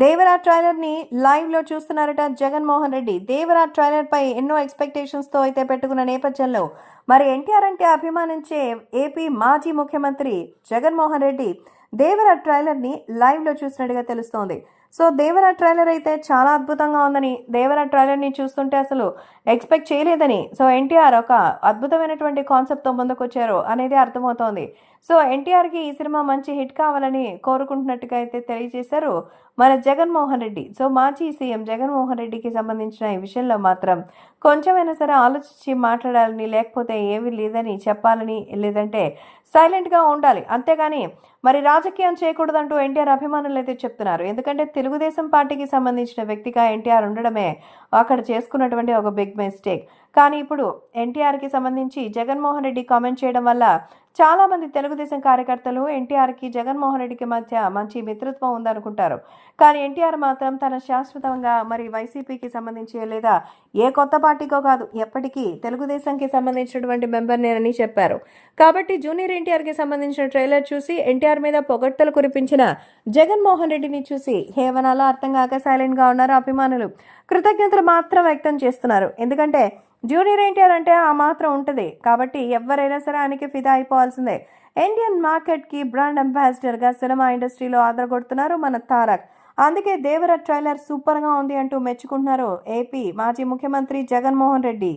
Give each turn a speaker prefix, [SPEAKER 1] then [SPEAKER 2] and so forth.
[SPEAKER 1] దేవరా ట్రైలర్ని లైవ్లో చూస్తున్నారట జగన్మోహన్ రెడ్డి. దేవరా ట్రైలర్ పై ఎన్నో ఎక్స్పెక్టేషన్స్తో అయితే పెట్టుకున్న నేపథ్యంలో మరి ఎన్టీఆర్ అంటే అభిమానించే ఏపీ మాజీ ముఖ్యమంత్రి జగన్మోహన్ రెడ్డి దేవరా ట్రైలర్ని లైవ్లో చూసినట్టుగా తెలుస్తోంది. సో దేవరా ట్రైలర్ అయితే చాలా అద్భుతంగా ఉందని దేవరా ట్రైలర్ని చూస్తుంటే అసలు ఎక్స్పెక్ట్ చేయలేదని. సో ఎన్టీఆర్ ఒక అద్భుతమైనటువంటి కాన్సెప్ట్తో ముందుకొచ్చారు అనేది అర్థమవుతోంది. సో ఎన్టీఆర్కి ఈ సినిమా మంచి హిట్ కావాలని కోరుకుంటున్నట్టుగా అయితే తెలియజేశారు మన జగన్మోహన్ రెడ్డి. సో మాజీ సీఎం జగన్మోహన్ రెడ్డికి సంబంధించిన ఈ విషయంలో మాత్రం కొంచెమైనా సరే ఆలోచించి మాట్లాడాలని లేకపోతే ఏమీ లేదని చెప్పాలని లేదంటే సైలెంట్గా ఉండాలి. అంతేగాని మరి రాజకీయం చేయకూడదంటూ ఎన్టీఆర్ అభిమానులు అయితే చెప్తున్నారు. ఎందుకంటే తెలుగుదేశం పార్టీకి సంబంధించిన వ్యక్తిగా ఎన్టీఆర్ ఉండడమే అక్కడ చేసుకున్నటువంటి ఒక బిగ్ మిస్టేక్ కానీ ఇప్పుడు ఎన్టీఆర్కి సంబంధించి జగన్మోహన్ రెడ్డి కామెంట్ చేయడం వల్ల చాలామంది తెలుగుదేశం కార్యకర్తలు ఎన్టీఆర్కి జగన్మోహన్ రెడ్డికి మధ్య మంచి మిత్రత్వం ఉందనుకుంటారు. కానీ ఎన్టీఆర్ మాత్రం తన శాశ్వతంగా మరి వైసీపీకి సంబంధించి లేదా ఏ కొత్త పార్టీకో కాదు ఎప్పటికీ తెలుగుదేశంకి సంబంధించినటువంటి మెంబర్ నేనని చెప్పారు. కాబట్టి జూనియర్ ఎన్టీఆర్కి సంబంధించిన ట్రైలర్ చూసి ఎన్టీఆర్ మీద పొగట్టలు కురిపించిన జగన్మోహన్ రెడ్డిని చూసి హేవనాలో అర్థం కాక సైలెంట్గా ఉన్నారు అభిమానులు. కృతజ్ఞతలు మాత్రం వ్యక్తం చేస్తున్నారు. ఎందుకంటే జూనియర్ ఎన్టీఆర్ అంటే ఆ మాత్రం ఉంటుంది. కాబట్టి ఎవరైనా సరే ఆయనకి ఫిదా అయిపోవాల్సిందే. ఇండియన్ మార్కెట్కి బ్రాండ్ అంబాసిడర్గా సినిమా ఇండస్ట్రీలో ఆదరగొడుతున్నారు మన తారక్. అందుకే దేవర ట్రైలర్ సూపర్గా ఉంది అంటూ మెచ్చుకుంటున్నారు ఏపీ మాజీ ముఖ్యమంత్రి జగన్మోహన్ రెడ్డి.